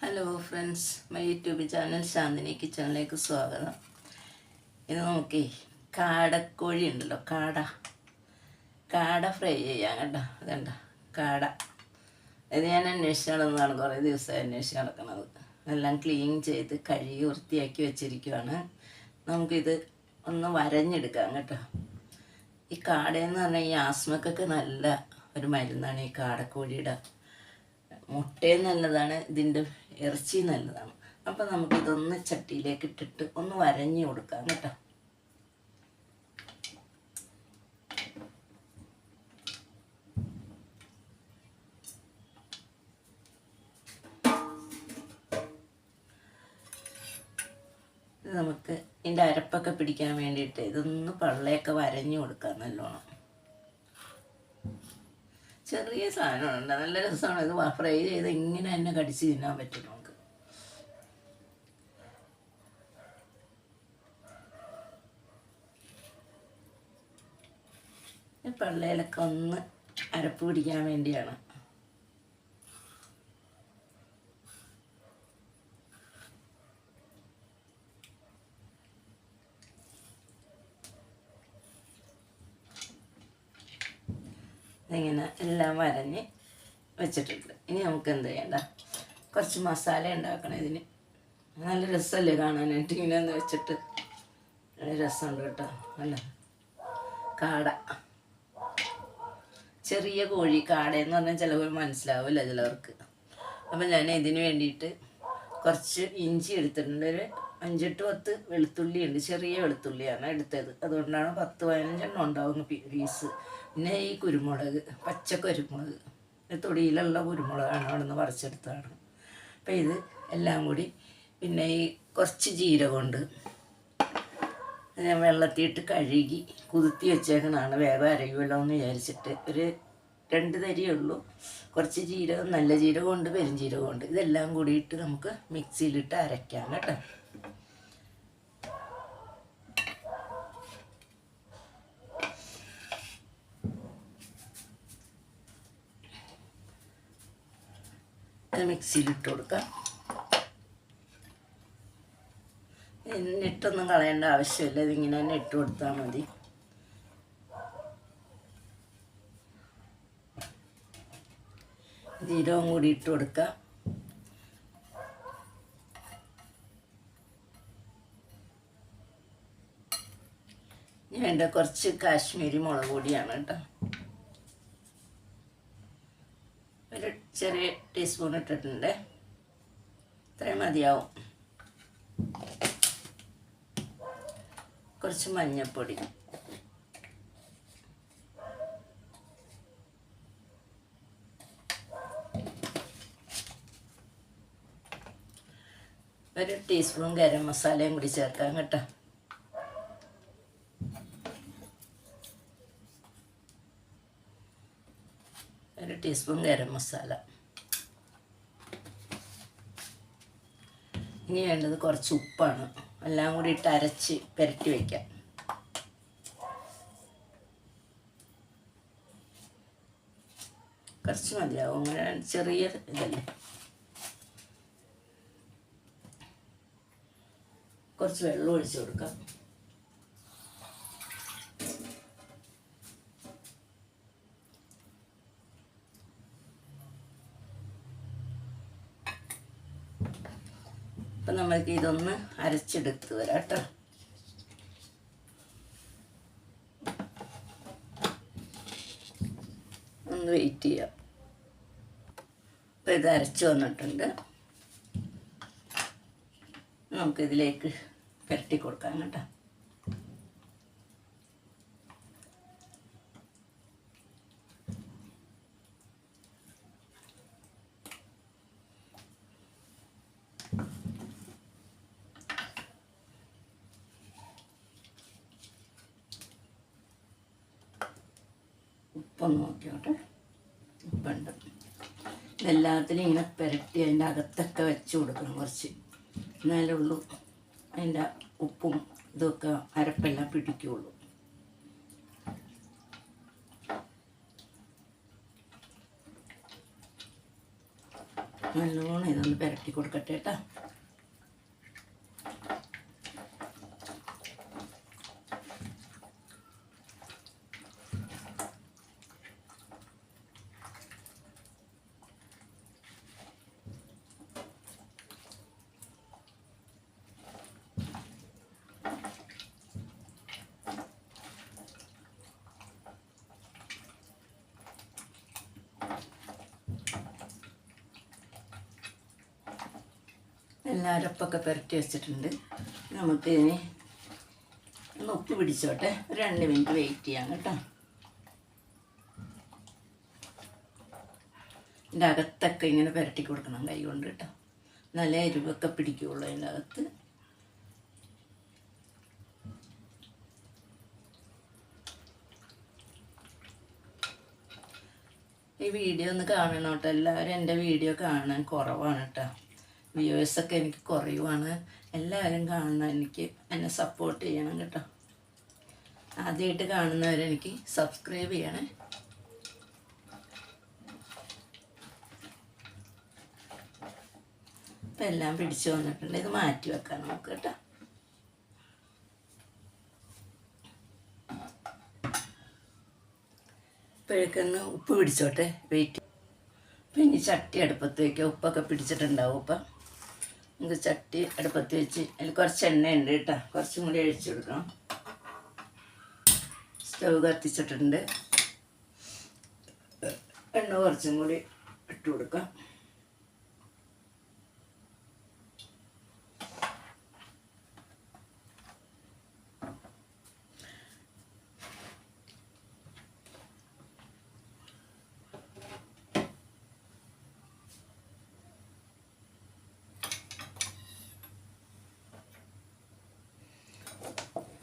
Hello friends my YouTube channel Shanthini കിച്ചണിലേക്ക് സ്വാഗതം. ഇത് നോക്കി കാടക്കോഴി ഉണ്ടല്ലോ കാട. കാട ഫ്രൈ ചെയ്യാം കേട്ടോ. അതുണ്ട കാട. ഇത് ഞാൻ അന്വേഷിച്ച് നടന്നതാണ് കുറേ ദിവസമായി അന്വേഷിച്ച് നടക്കുന്നത്. എല്ലാം ക്ലീൻ ചെയ്ത് കഴുകി വൃത്തിയാക്കി വെച്ചിരിക്കുവാണ്. നമുക്കിത് ഒന്ന് വരഞ്ഞെടുക്കാം കേട്ടോ. ഈ കാടയെന്ന് പറഞ്ഞാൽ ഈ ആസ്മക്കൊക്കെ നല്ല ഒരു മരുന്നാണ് ഈ കാടക്കോഴിയുടെ. മുട്ടയും നല്ലതാണ്. ഇതിന്റെ ഇറച്ചി നല്ലതാണ്. അപ്പം നമുക്കിതൊന്ന് ചട്ടിയിലേക്ക് ഇട്ടിട്ട് ഒന്ന് വരഞ്ഞു കൊടുക്കാം കേട്ടോ. ഇത് നമുക്ക് ഇതിന്റെ അരപ്പൊക്കെ പിടിക്കാൻ വേണ്ടിയിട്ട് ഇതൊന്ന് പള്ളയൊക്കെ വരഞ്ഞു കൊടുക്കാം നല്ലോണം. ചെറിയ സാധനമുണ്ട്. നല്ല രസമാണ്. ഇത് ഫ്രൈ ചെയ്ത് ഇങ്ങനെ തന്നെ കടിച്ച് തിന്നാൻ പറ്റും നമുക്ക്. പള്ളയിലൊക്കെ ഒന്ന് അരപ്പ് പിടിക്കാൻ വേണ്ടിയാണ്. ഇങ്ങനെ എല്ലാം വരഞ്ഞ് വെച്ചിട്ടുണ്ട്. ഇനി നമുക്ക് എന്ത് ചെയ്യണ്ട? കുറച്ച് മസാല ഉണ്ടാക്കണം ഇതിന്. നല്ല രസമല്ലേ കാണാനായിട്ട് ഇങ്ങനെ ഒന്ന് വെച്ചിട്ട്. നല്ല രസമുണ്ട് കേട്ടോ. അല്ല കാട. ചെറിയ കോഴി കാടയെന്ന് പറഞ്ഞാൽ ചിലവർ മനസ്സിലാവില്ല ചിലവർക്ക്. അപ്പം ഞാൻ ഇതിന് വേണ്ടിയിട്ട് കുറച്ച് ഇഞ്ചി എടുത്തിട്ടുണ്ട്. ഒരു അഞ്ചെട്ട് പത്ത് വെളുത്തുള്ളി ഉണ്ട് ചെറിയ വെളുത്തുള്ളിയാണ് എടുത്തത്. അതുകൊണ്ടാണ് പത്ത് പതിനഞ്ചെണ്ണം ഉണ്ടാവുന്നത് പീസ്. പിന്നെ ഈ കുരുമുളക് പച്ച കുരുമുളക് തൊടിയിലുള്ള കുരുമുളകാണ് അവിടെ നിന്ന് പറിച്ചെടുത്തതാണ്. അപ്പം ഇത് എല്ലാം കൂടി പിന്നെ ഈ കുറച്ച് ജീരകമുണ്ട്. ഞാൻ വെള്ളത്തിയിട്ട് കഴുകി കുതിർത്തി വെച്ചേക്കണതാണ്. വേഗം അരയുമല്ലോ എന്ന് വിചാരിച്ചിട്ട്. ഒരു രണ്ട് തരിയേ ഉള്ളൂ കുറച്ച് ജീരകം നല്ല ജീരകമുണ്ട് പെരുംജീരകമുണ്ട് ഇതെല്ലാം കൂടിയിട്ട് നമുക്ക് മിക്സിയിലിട്ട് അരയ്ക്കാം കേട്ടോ. അത് മിക്സിയിലിട്ട് കൊടുക്കാം. എന്നിട്ടൊന്നും കളയേണ്ട ആവശ്യമില്ല. ഇതിങ്ങനെ തന്നെ ഇട്ട് കൊടുത്താൽ മതി. ജീരകം കൂടി ഇട്ട് കൊടുക്കാം. ഇനി വേണ്ട കുറച്ച് കാശ്മീരി മുളക് പൊടിയാണ് കേട്ടോ ഒരു ചെറിയ ടീസ്പൂൺ ഇട്ടിട്ടുണ്ട്. ഇത്രയും മതിയാവും. കുറച്ച് മഞ്ഞൾപ്പൊടി ഒരു ടീസ്പൂൺ ഗരം മസാലയും കൂടി ചേർക്കാം കേട്ടോ ഒരു ടീസ്പൂൺ ഗരം മസാല. ഇനി വേണ്ടത് കുറച്ച് ഉപ്പാണ്. എല്ലാം കൂടി ഇട്ട് അരച്ച് പുരട്ടി വയ്ക്കാം കുറച്ച് മതിയാവും. അങ്ങനെ ചെറിയ ഇതല്ലേ? കുറച്ച് വെള്ളം ഒഴിച്ച് കൊടുക്കാം. അപ്പം നമ്മൾക്ക് ഇതൊന്ന് അരച്ചെടുത്ത് വരാം കേട്ടോ. ഒന്ന് വെയിറ്റ് ചെയ്യാം. അപ്പം ഇത് അരച്ച് വന്നിട്ടുണ്ട്. നമുക്കിതിലേക്ക് പുരട്ടി കൊടുക്കാം കേട്ടോ. ഉപ്പൊന്ന് നോക്കിയോട്ടെ ഉപ്പുണ്ട്. ഇതെല്ലാത്തിനും ഇങ്ങനെ പുരട്ടി അതിന്റെ അകത്തൊക്കെ വെച്ച് കൊടുക്കണം കുറച്ച്. എന്നാലേ ഉള്ളൂ അതിന്റെ ഉപ്പും ഇതൊക്കെ അരപ്പെല്ലാം പിടിക്കുള്ളൂ. നല്ലോണം ഇതൊന്ന് പുരട്ടി കൊടുക്കട്ടെ കേട്ടോ. എല്ലാ അരപ്പൊക്കെ പുരട്ടി വെച്ചിട്ടുണ്ട്. നമുക്ക് ഇനി ഒന്ന് ഉപ്പ് പിടിച്ചോട്ടെ. രണ്ട് മിനിറ്റ് വെയിറ്റ് ചെയ്യാം കേട്ടോ. ഇതിന്റെ അകത്തൊക്കെ ഇങ്ങനെ പുരട്ടി കൊടുക്കണം കൈ കൊണ്ട് കേട്ടോ. നല്ല എരിവൊക്കെ പിടിക്കുകയുള്ളൂ അതിന്റെ അകത്ത്. ഈ വീഡിയോ ഒന്ന് കാണണം കേട്ടോ. എല്ലാവരും എന്റെ വീഡിയോ കാണാൻ കുറവാണ് കേട്ടോ. വ്യൂവേഴ്സൊക്കെ എനിക്ക് കുറയുവാണ്. എല്ലാവരും കാണണം. എനിക്ക് എന്നെ സപ്പോർട്ട് ചെയ്യണം കേട്ടോ. ആദ്യമായിട്ട് കാണുന്നവരെനിക്ക് സബ്സ്ക്രൈബ് ചെയ്യണേ. ഇപ്പം എല്ലാം പിടിച്ചു വന്നിട്ടുണ്ട്. ഇത് മാറ്റി വെക്കാം നമുക്ക് കേട്ടോ. ഇപ്പോഴേക്കൊന്ന് ഉപ്പ് പിടിച്ചോട്ടെ. വെയിറ്റ് പിന്നെ ചട്ടി അടുപ്പത്ത് വയ്ക്കുക ഉപ്പൊക്കെ പിടിച്ചിട്ടുണ്ടാവും ഇപ്പം. നമുക്ക് ചട്ടി അടുപ്പത്ത് വെച്ച് അതിൽ കുറച്ച് എണ്ണയുണ്ട് കേട്ടോ. കുറച്ചും കൂടി ഒഴിച്ചു കൊടുക്കണം. സ്റ്റവ് കത്തിച്ചിട്ടുണ്ട്. എണ്ണ കുറച്ചും കൂടി ഇട്ട് കൊടുക്കാം.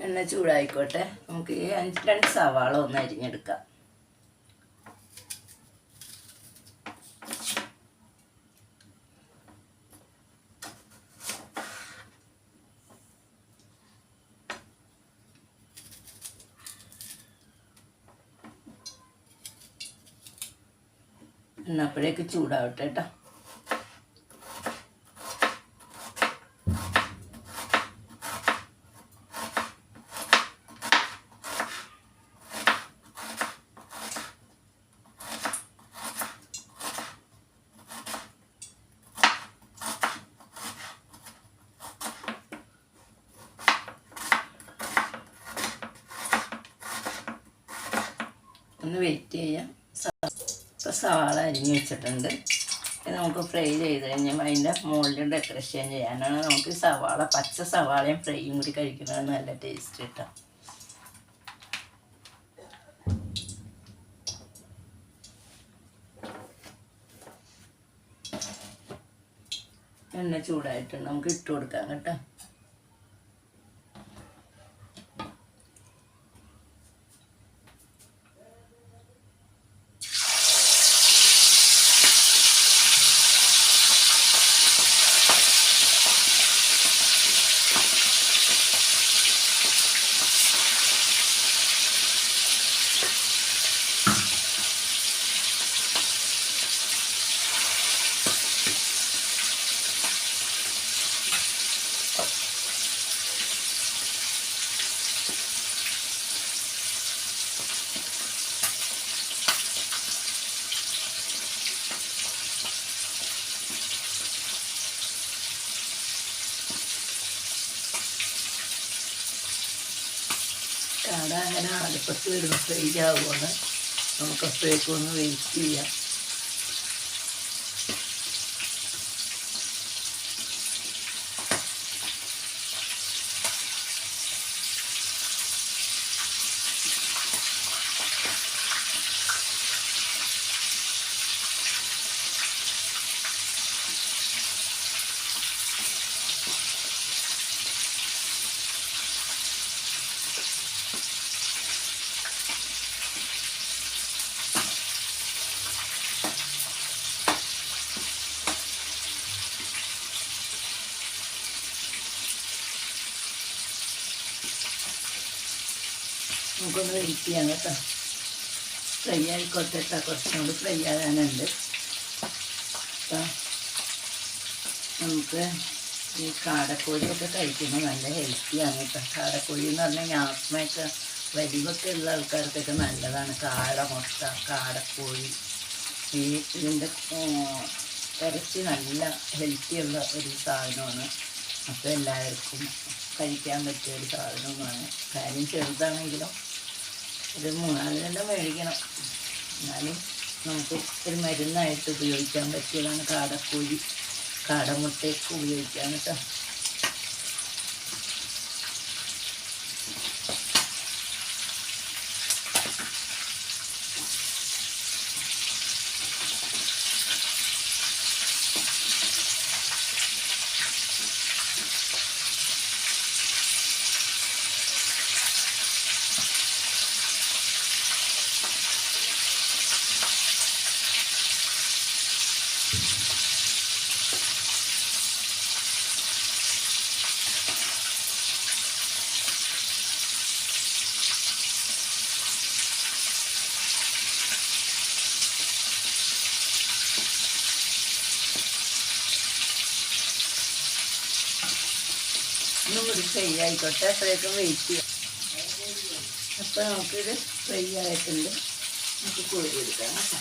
എണ്ണ ചൂടായിക്കോട്ടെ. നമുക്ക് ഈ അഞ്ച് രണ്ട് സവാള ഒന്ന് അരിഞ്ഞെടുക്കാം. എന്നപ്പോഴേക്ക് ചൂടാവട്ടെ കേട്ടോ ഒന്ന് വെയിറ്റ് ചെയ്യാം ഇപ്പോൾ സവാള അരിഞ്ഞ് വെച്ചിട്ടുണ്ട്. നമുക്ക് ഫ്രൈ ചെയ്ത് കഴിഞ്ഞാൽ അതിന്റെ മുകളിൽ ഡെക്കറേഷൻ ചെയ്യാനാണ്. നമുക്ക് സവാള പച്ച സവാളയും ഫ്രൈയും കൂടി കഴിക്കുന്നത് നല്ല ടേസ്റ്റ് കിട്ടും എണ്ണ ചൂടായിട്ടുണ്ട്. നമുക്ക് ഇട്ട് കൊടുക്കാം കേട്ടോ. അങ്ങനെ അടുപ്പത്ത് വരുന്ന ഫ്രൈ ആവുകയാണ് നമുക്ക് അപ്പോഴേക്കൊന്ന് വെയിറ്റ് ചെയ്യാം. നമുക്കൊന്ന് വെയിറ്റ് ചെയ്യാം കേട്ടോ. ഫ്രൈ ആയിക്കോട്ടെ കേട്ടോ. കുറച്ചും കൂടി ഫ്രൈ ആകാനുണ്ട്. അപ്പം നമുക്ക് ഈ കാടക്കോഴിയൊക്കെ കഴിക്കുന്നത് നല്ല ഹെൽത്തിയാണ് കേട്ടോ. കാടക്കോഴി എന്ന് പറഞ്ഞാൽ ആസ്മയൊക്കെ വലിവൊക്കെ ഉള്ള ആൾക്കാർക്കൊക്കെ നല്ലതാണ്. കാട മുട്ട കാടക്കോഴി. ഈ ഇതിന്റെ ഇറച്ചി നല്ല ഹെൽത്തിയുള്ള ഒരു സാധനമാണ്. അപ്പോൾ എല്ലാവർക്കും കഴിക്കാൻ പറ്റിയ ഒരു സാധനവുമാണ്. കാര്യം ചെറുതാണെങ്കിലും ഒരു മൂന്നാലിനെല്ലാം മേടിക്കണം. എന്നാലും നമുക്ക് ഒരു മരുന്നായിട്ട് ഉപയോഗിക്കാൻ പറ്റിയതാണ് കാടക്കോഴി. കാടമുട്ടയൊക്കെ ഉപയോഗിക്കാൻ കേട്ടോ ഒന്നും കൂടി ഫ്രൈ ആയിക്കോട്ടെ അപ്പോഴേക്കും വെയിറ്റ് ചെയ്യാം. അപ്പോൾ നമുക്കിത് ഫ്രൈ ആയിട്ടുണ്ട്. നമുക്ക് കോഴി എടുക്കാം കേട്ടോ.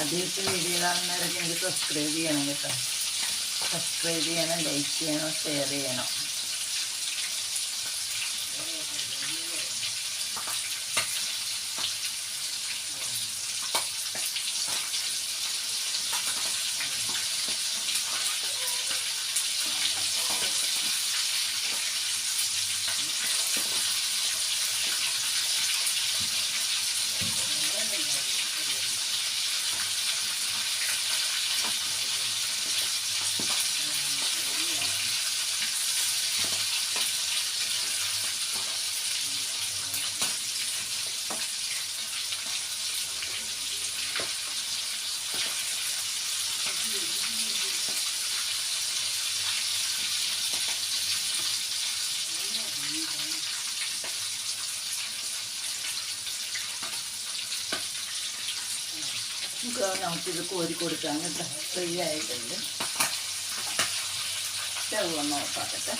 ആദ്യമായിട്ട് വീഡിയോ കാണുന്നവരൊക്കെ എനിക്ക് സബ്സ്ക്രൈബ് ചെയ്യണം കേട്ടോ. സബ്സ്ക്രൈബ് ചെയ്യണം ലൈക്ക് ചെയ്യണം ഷെയർ ചെയ്യണം. നമുക്കിത് കോരി കൊടുക്കാൻ ഫ്രീ ആയിട്ടുണ്ട്. സ്റ്റവ് ഒന്ന് ഓഫാക്കട്ടെ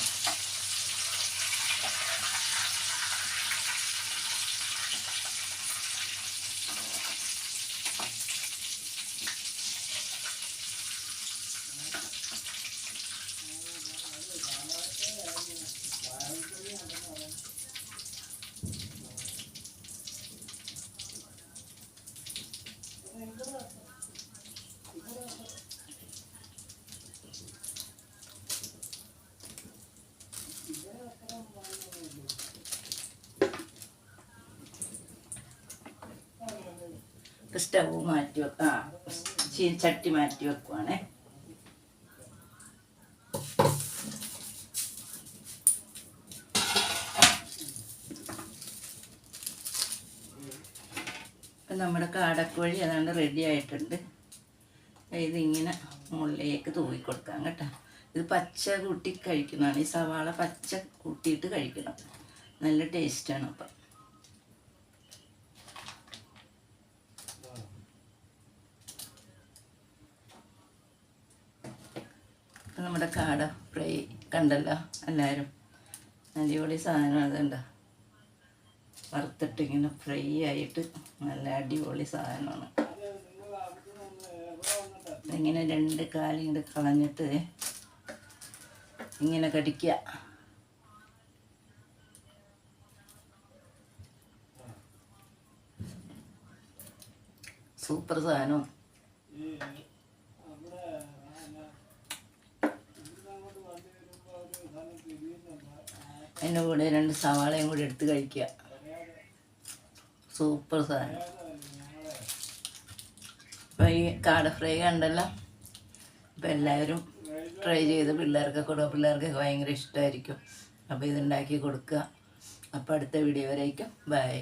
സ്റ്റവ് മാറ്റി വെക്കാം ആ ചട്ടി മാറ്റി വെക്കുവാണേ. നമ്മുടെ കാടക്കോഴി ഏതാണ്ട് റെഡി ആയിട്ടുണ്ട്. ഇതിങ്ങനെ മുകളിലേക്ക് തൂവി കൊടുക്കാം കേട്ടോ. ഇത് പച്ച കൂട്ടി കഴിക്കുന്നതാണ്. ഈ സവാള പച്ച കൂട്ടിയിട്ട് കഴിക്കണം. നല്ല ടേസ്റ്റാണ് അപ്പം. നമ്മുടെ കാട ഫ്രൈ കണ്ടല്ലോ എല്ലാവരും അടിപൊളി സാധനം അതുണ്ട? വറുത്തിട്ടിങ്ങനെ ഫ്രൈ ആയിട്ട് നല്ല അടിപൊളി സാധനമാണ്. ഇങ്ങനെ രണ്ട് കാലും ഇങ്ങോട്ട് കളഞ്ഞിട്ട് ഇങ്ങനെ കടിക്കുക. സൂപ്പർ സാധനം അതിന്റെ കൂടെ രണ്ട് സവാളയും കൂടി എടുത്ത് കഴിക്കുക. സൂപ്പർ സാധനം. അപ്പോൾ ഈ കാട ഫ്രൈ കണ്ടല്ലോ? അപ്പോൾ എല്ലാവരും ട്രൈ ചെയ്ത് പിള്ളേർക്കൊക്കെ കൊടുക്കുക പിള്ളേർക്കൊക്കെ ഭയങ്കര ഇഷ്ടമായിരിക്കും അപ്പോൾ ഇതുണ്ടാക്കി കൊടുക്കുക. അപ്പോൾ അടുത്ത വീഡിയോ വരേക്കും. ബൈ